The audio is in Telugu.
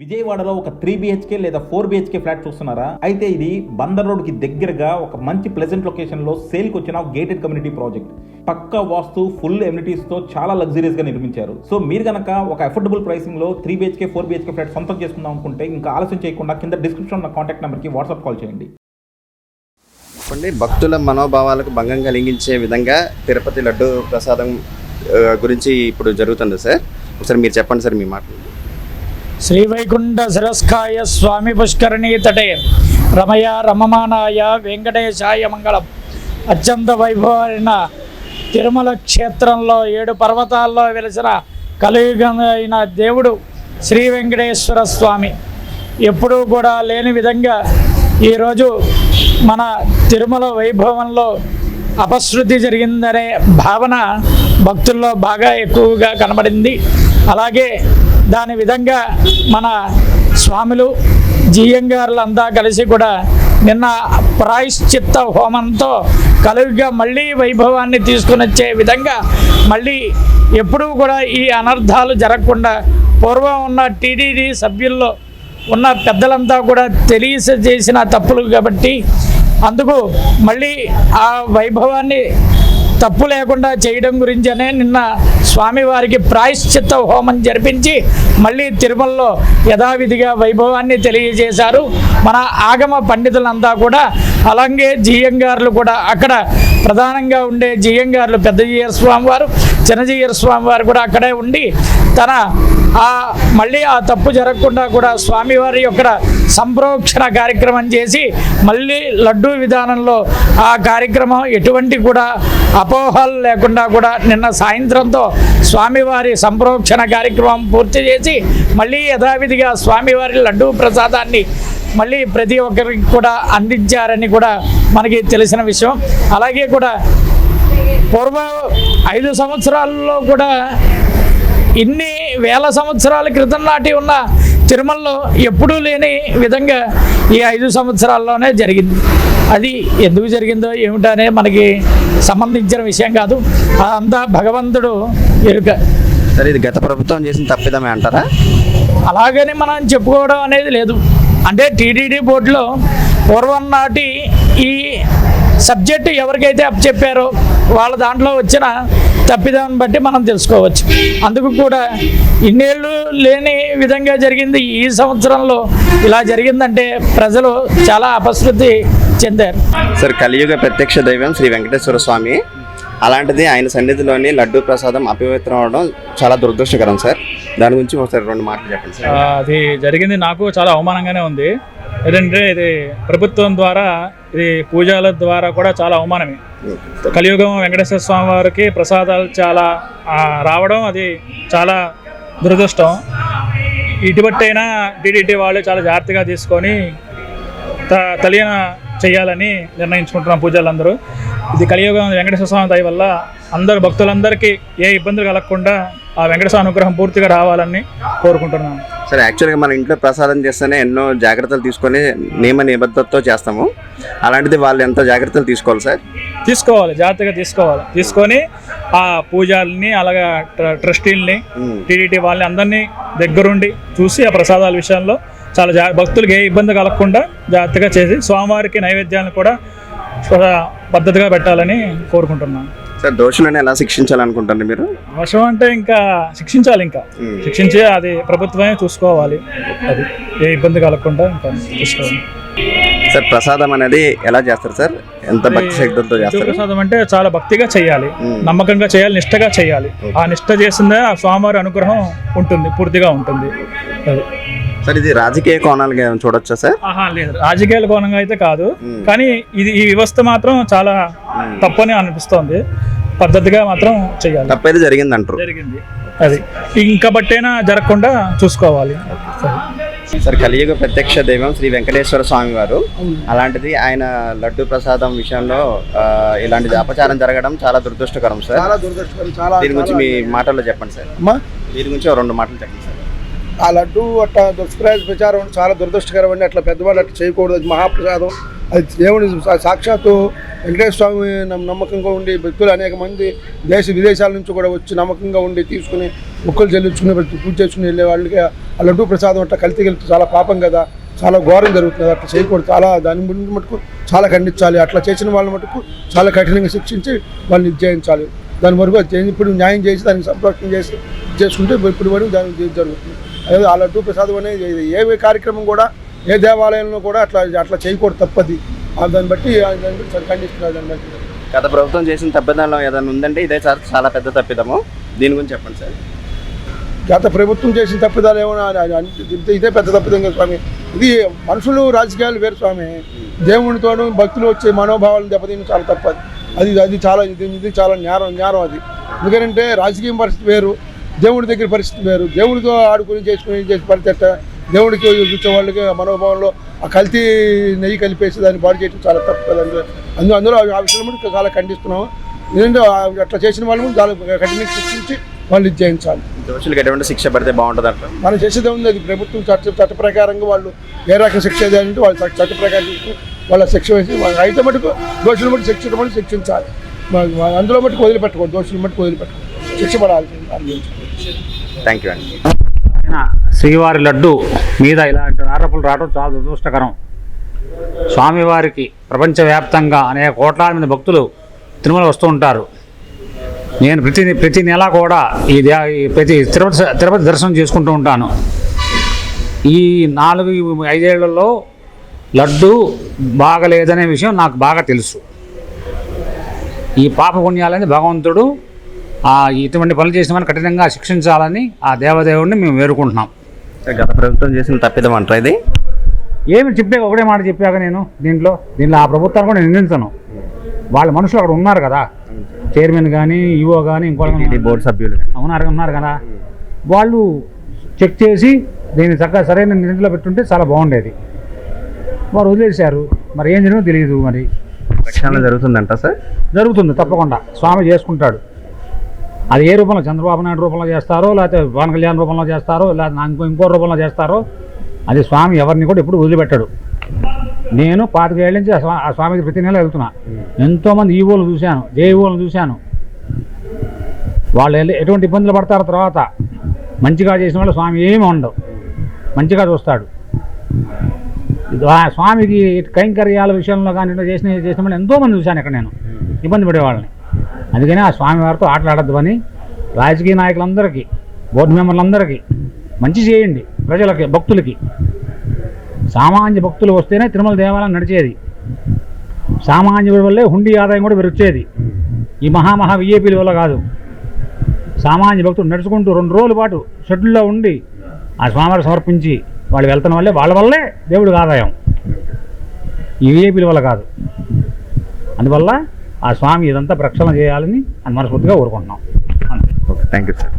విజయవాడలో ఒక త్రీ బిహెచ్కే లేదా ఫోర్ బిహెచ్కే ఫ్లాట్ చూస్తున్నారా? అయితే ఇది బందర్ రోడ్కి దగ్గరగా ఒక మంచి ప్లెజెంట్ లొకేషన్లో సేల్కి వచ్చిన గేటెడ్ కమ్యూనిటీ ప్రాజెక్ట్ పక్క వాస్తు ఫుల్ ఎమ్యూనిటీస్తో చాలా లగ్జరీస్గా నిర్మించారు. సో మీరు గనక ఒక affordable ప్రైసింగ్లో three BHK four BHK flat సొంతం చేసుకుందాం అనుకుంటే ఇంకా ఆలస్యం చేయకుండా కింద డిస్క్రిప్షన్ ఉన్న కాంటాక్ట్ నెంబర్కి వాట్సాప్ కాల్ చేయండి. చెప్పండి. భక్తుల మనోభావాలకు భంగం కలిగించే విధంగా తిరుపతి లడ్డు ప్రసాదం గురించి ఇప్పుడు జరుగుతుంది సార్. ఒకసారి మీరు చెప్పండి సార్ మీ మాటలు. శ్రీవైకుంఠ శిరస్కాయ స్వామి పుష్కరిణీ తటే. రమయ రమమానాయ వెంకటేశాయ మంగళం. అత్యంత వైభవమైన తిరుమల క్షేత్రంలో ఏడు పర్వతాల్లో వెలిసిన కలియుగమైన దేవుడు శ్రీ వెంకటేశ్వర స్వామి. ఎప్పుడూ కూడా లేని విధంగా ఈరోజు మన తిరుమల వైభవంలో అపశృతి జరిగిందనే భావన భక్తుల్లో బాగా ఎక్కువగా కనబడింది. అలాగే దాని విధంగా మన స్వాములు జీయంగారులంతా కలిసి కూడా నిన్న ప్రాయశ్చిత్త హోమంతో కలుగుగా మళ్ళీ వైభవాన్ని తీసుకుని వచ్చే విధంగా మళ్ళీ ఎప్పుడూ కూడా ఈ అనర్థాలు జరగకుండా పూర్వం ఉన్న టీడీడీ సభ్యుల్లో ఉన్న పెద్దలంతా కూడా తెలియస చేసిన తప్పులు కాబట్టి అందుకు మళ్ళీ ఆ వైభవాన్ని తప్పు లేకుండా చేయడం గురించనే నిన్న స్వామివారికి ప్రాయశ్చిత్త హోమం జరిపించి మళ్ళీ తిరుమలలో యథావిధిగా వైభవాన్ని తెలియజేశారు. మన ఆగమ పండితులంతా కూడా అలాగే జీయంగారులు కూడా అక్కడ ప్రధానంగా ఉండే జీయంగారులు పెద్ద జీయర్ స్వామి వారు చిన్నజీయర్ స్వామి వారు కూడా అక్కడే ఉండి తన ఆ మళ్ళీ ఆ తప్పు జరగకుండా కూడా స్వామివారి యొక్క సంప్రోక్షణ కార్యక్రమం చేసి మళ్ళీ లడ్డూ విధానంలో ఆ కార్యక్రమం ఎటువంటి కూడా అపోహలు లేకుండా కూడా నిన్న సాయంత్రంతో స్వామివారి సంప్రోక్షణ కార్యక్రమం పూర్తి చేసి మళ్ళీ యథావిధిగా స్వామివారి లడ్డూ ప్రసాదాన్ని మళ్ళీ ప్రతి ఒక్కరికి కూడా అందించారని కూడా మనకి తెలిసిన విషయం. అలాగే కూడా పూర్వ ఐదు సంవత్సరాల్లో కూడా ఇన్ని వేల సంవత్సరాల క్రితం నాటి ఉన్న తిరుమలలో ఎప్పుడూ లేని విధంగా ఈ ఐదు సంవత్సరాల్లోనే జరిగింది. అది ఎందుకు జరిగిందో ఏమిటనే మనకి సంబంధించిన విషయం కాదు. అదంతా భగవంతుడు ఎరుక. సార్ ఇది గత ప్రభుత్వం చేసిన తప్పిదమే అంటారా? అలాగని మనం చెప్పుకోవడం అనేది లేదు. అంటే టీటీడీ బోర్డులో పూర్వం నాటి ఈ సబ్జెక్టు ఎవరికైతే చెప్పారో వాళ్ళ దాంట్లో వచ్చిన తప్పిదాన్ని బట్టి మనం తెలుసుకోవచ్చు. అందుకు కూడా ఇన్నేళ్ళు లేని విధంగా జరిగింది. ఈ సంవత్సరంలో ఇలా జరిగిందంటే ప్రజలు చాలా అపశృతి చెందారు. సార్ కలియుగ ప్రత్యక్ష దైవం శ్రీ వెంకటేశ్వర స్వామి. అలాంటిది ఆయన సన్నిధిలోని లడ్డు ప్రసాదం అపవిత్రం అవడం చాలా దురదృష్టకరం సార్. దాని గురించి ఒకసారి రెండు మాటలు చెప్పండి సార్. అది జరిగింది. నాకు చాలా అవమానంగానే ఉంది. ఏంటంటే ఇది ప్రభుత్వం ద్వారా ఇది పూజల ద్వారా కూడా చాలా అవమానమే. కలియుగం వెంకటేశ్వర స్వామి వారికి ప్రసాదాలు చాలా రావడం అది చాలా దురదృష్టం. ఇటుబట్టైనా టీడీటీ వాళ్ళు చాలా జాగ్రత్తగా తీసుకొని త తెలియన చేయాలని నిర్ణయించుకుంటున్నాం పూజలందరూ. ఇది కలియుగం వెంకటేశ్వర స్వామి దయ వల్ల అందరు భక్తులందరికీ ఏ ఇబ్బందులు కలగకుండా ఆ వెంకటేశ్వర అనుగ్రహం పూర్తిగా రావాలని కోరుకుంటున్నాను. సార్ యాక్చువల్గా మన ఇంట్లో ప్రసాదం చేస్తేనే ఎన్నో జాగ్రత్తలు తీసుకొని నియమ నిబద్ధతతో చేస్తాము. అలాంటిది వాళ్ళు ఎంత జాగ్రత్తలు తీసుకోవాలి సార్? తీసుకోవాలి జాగ్రత్తగా తీసుకోవాలి. తీసుకొని ఆ పూజాలని అలాగే ట్ర- ట్రస్టీల్ని. టీడీటీ వాళ్ళని అందరినీ దగ్గరుండి చూసి ఆ ప్రసాదాల విషయంలో చాలా జా భక్తులకు ఏ ఇబ్బంది కలగకుండా జాగ్రత్తగా చేసి స్వామివారికి నైవేద్యాలను కూడా పద్ధతిగా పెట్టాలని కోరుకుంటున్నాను. సార్ దోషులను ఎలా శిక్షించాలనుకుంటారు మీరు? వర్షం అంటే ఇంకా శిక్షించాలి ఇంకా. శిక్షించి అది ప్రభుత్వమే చూసుకోవాలి. అది ఏ ఇబ్బంది కలగకుండా ఇంకా చూసుకోవాలి. సార్ ప్రసాదం అనేది ఎలా చేస్తారు సార్? ఎంత భక్తి శ్రద్ధలతో చేస్తారు? ప్రసాదం అంటే చాలా భక్తిగా చేయాలి. మ్మ్. నమ్మకంగా చేయాలి నిష్టగా చేయాలి. ఆ నిష్ట చేసిందే ఆ స్వామివారి అనుగ్రహం ఉంటుంది పూర్తిగా ఉంటుంది. అది. సార్ ఇది రాజకీయ కోణాలుగా చూడొచ్చా సార్? ఆహా లేదు. రాజకీయాల కోణంగా అయితే కాదు. కానీ ఇది ఈ వ్యవస్థ మాత్రం చాలా తప్పని అనిపిస్తోంది. పద్ధతిగా మాత్రం చేయాలి తప్పైతే జరిగింది అంటారు జరిగింది. అది. ఇంకా బట్టైనా జరగకుండా చూసుకోవాలి. సరే. కలియుగ ప్రత్యక్ష దైవం శ్రీ వెంకటేశ్వర స్వామి వారు. అలాంటిది ఆయన లడ్డు ప్రసాదం విషయంలో ఆ, ఇలాంటిది అపచారం జరగడం చాలా దురదృష్టకరం సార్. చాలా దురదృష్టకరం చాలా దీని గురించి మీ మాటల్లో చెప్పండి సార్. అమ్మా. దీని గురించి రెండు మాటలు చెప్పండి సార్. ఆ లడ్డు అట్లా ప్రచారం చాలా దురదృష్టకరం అండి అట్లా పెద్దవాళ్ళు అట్లా చేయకూడదు. అది మహాప్రసాదం. అది దేవుని సాక్షాత్తు వెంకటేశ్వర స్వామి నమ్మకంగా ఉండి భక్తులు అనేక మంది దేశ విదేశాల నుంచి కూడా వచ్చి నమ్మకంగా ఉండి తీసుకుని మొక్కలు చెల్లించుకుని పూజ చేసుకుని వెళ్ళే వాళ్ళకి ఆ లడ్డూ ప్రసాదం అట్లా కలిసి వెళ్తే చాలా పాపం కదా. చాలా ఘోరం జరుగుతుంది. అట్లా చేయకూడదు. చాలా దాని ముందు మటుకు చాలా ఖండించాలి. అట్లా చేసిన వాళ్ళ మటుకు చాలా కఠినంగా శిక్షించి వాళ్ళని నిర్జయించాలి దాని వరకు ఇప్పుడు న్యాయం చేసి దానికి సంరక్షణ చేసి చేసుకుంటే ఇప్పుడు వరకు దానికి జరుగుతుంది. అదే ఆ లడ్డూ ప్రసాదం అనేది ఏ కార్యక్రమం కూడా ఏ దేవాలయంలో కూడా అట్లా అట్లా చేయకూడదు తప్పది. దాన్ని బట్టి దాన్ని ఖండిస్తున్నారు దాన్ని బట్టి. గత ప్రభుత్వం చేసిన తప్పిదం ఏదైనా ఉందంటే ఇదే చాలా చాలా పెద్ద తప్పిదము. దీని గురించి చెప్పండి సార్. గత ప్రభుత్వం చేసిన తప్పిదాలు ఏమైనా ఇదే పెద్ద తప్పిదం కదా స్వామి. ఇది మనుషులు రాజకీయాలు వేరు స్వామి. దేవునితోనూ భక్తులు వచ్చే మనోభావాలను దెబ్బతిని చాలా తప్పది. అది అది చాలా ఇది ఇది చాలా నేరం నేరం అది. ఎందుకంటే రాజకీయ పరిస్థితి వేరు. దేవుడి దగ్గర పరిస్థితి వేరు. దేవుడితో ఆడుకుని చేసుకుని చేసే పరిస్థితి దేవుడికి వాళ్ళకి మనోభావంలో ఆ కల్తీ నెయ్యి కలిపేసి దాన్ని బాడీ చేయడం చాలా తప్పు కదా అందులో. అందు అందులో ఆ విషయంలో మటుకు చాలా ఖండిస్తున్నాము. ఎందుకంటే అట్లా చేసిన వాళ్ళు కూడా చాలా కఠినంగా శిక్షించి వాళ్ళు ఇది చేయించాలి దోషులకు ఎటువంటి శిక్ష పడితే బాగుంటుంది అంట మనం చేసేదే ఉంది అది ప్రభుత్వం చట్ట చట్ట ప్రకారంగా వాళ్ళు ఏ రకం శిక్ష అంటే వాళ్ళు చట్ట ప్రకారం వాళ్ళ శిక్ష వేసి వాళ్ళ అయితే మటుకు దోషులు మటుకు శిక్ష మటుకు శిక్షించాలి అందులో మటుకు వదిలిపెట్టకూడదు. దోషులు మటుకు వదిలిపెట్టకూడదు. శిక్ష పడాలి థ్యాంక్ యూ అండి. శ్రీవారి లడ్డు మీద ఇలాంటి ఆరోపణలు రావడం చాలా దురదృష్టకరం. స్వామివారికి ప్రపంచవ్యాప్తంగా అనేక కోట్లాది మంది భక్తులు తిరుమల వస్తూ ఉంటారు. నేను ప్రతి ప్రతి నెల కూడా ఈ దే ఈ ప్రతి తిరుపతి తిరుపతి దర్శనం చేసుకుంటూ ఉంటాను. ఈ నాలుగు ఐదేళ్ళలో లడ్డు బాగలేదనే విషయం నాకు బాగా తెలుసు. ఈ పాప పుణ్యాలని భగవంతుడు ఇటువంటి పనులు చేసిన వారిని కఠినంగా శిక్షించాలని ఆ దేవదేవుడిని మేము వేడుకుంటున్నాం. గత ప్రభుత్వం చేసిన తప్పిదం అంటారా ఇది? ఏమి చెప్పే ఒకటే మాట చెప్పాక నేను దీంట్లో దీంట్లో ఆ ప్రభుత్వాన్ని కూడా నేను నిందించను. వాళ్ళ మనుషులు అక్కడ ఉన్నారు కదా. చైర్మన్ కానీ ఈఓ కానీ ఇంకో బోర్డు సభ్యులు ఉన్నారు ఉన్నారు కదా. వాళ్ళు చెక్ చేసి దీన్ని చక్కగా సరైన నిధిలో పెట్టుంటే చాలా బాగుండేది. వారు వదిలేశారు. మరి ఏం జరిగిందో తెలియదు మరి. రక్షణ జరుగుతుందంట సార్? జరుగుతుంది తప్పకుండా. స్వామి చేసుకుంటాడు. అది ఏ రూపంలో? చంద్రబాబు నాయుడు రూపంలో చేస్తారో లేకపోతే పవన్ కళ్యాణ్ రూపంలో చేస్తారో లేకపోతే ఇంకో ఇంకో రూపంలో చేస్తారో అది స్వామి ఎవరిని కూడా ఎప్పుడు వదిలిపెట్టాడు. నేను పాతికేళ్ళ నుంచి ఆ స్వామికి ప్రతి నెల వెళ్తున్నా. ఎంతోమంది ఈవోలు చూశాను జేఈఓలు చూశాను. వాళ్ళు ఎటువంటి ఇబ్బందులు పడతారో తర్వాత మంచిగా చేసిన వాళ్ళు స్వామి ఏమి ఉండవు. మంచిగా చూస్తాడు. ఆ స్వామికి కైంకర్యాల విషయంలో కానీ చేసిన చేసిన వాళ్ళు ఎంతోమంది చూశాను ఇక్కడ నేను. ఇబ్బంది పడేవాళ్ళని. అందుకని ఆ స్వామి వారితో ఆటలాడద్దు అని రాజకీయ నాయకులందరికీ బోర్డు మెంబర్లందరికీ మంచి చేయండి ప్రజలకి భక్తులకి. సామాన్య భక్తులు వస్తేనే తిరుమల దేవాలయం నడిచేది. సామాన్యుడి వల్లే హుండీ ఆదాయం కూడా పెరిచేది ఈ మహామహా విఏపీల వల్ల కాదు. సామాన్య భక్తులు నడుచుకుంటూ రెండు రోజుల పాటు షెడ్యూల్లో ఉండి ఆ స్వామివారు సమర్పించి వాళ్ళు వెళ్తున్న వల్లే వాళ్ళ వల్లే దేవుడికి ఆదాయం. ఈ విఏపీల వల్ల కాదు. అందువల్ల ఆ స్వామి ఇదంతా ప్రక్షాళన చేయాలని అని మనస్ఫూర్తిగా కోరుకుంటున్నాం. అంతే ఓకే థ్యాంక్ యూ సార్.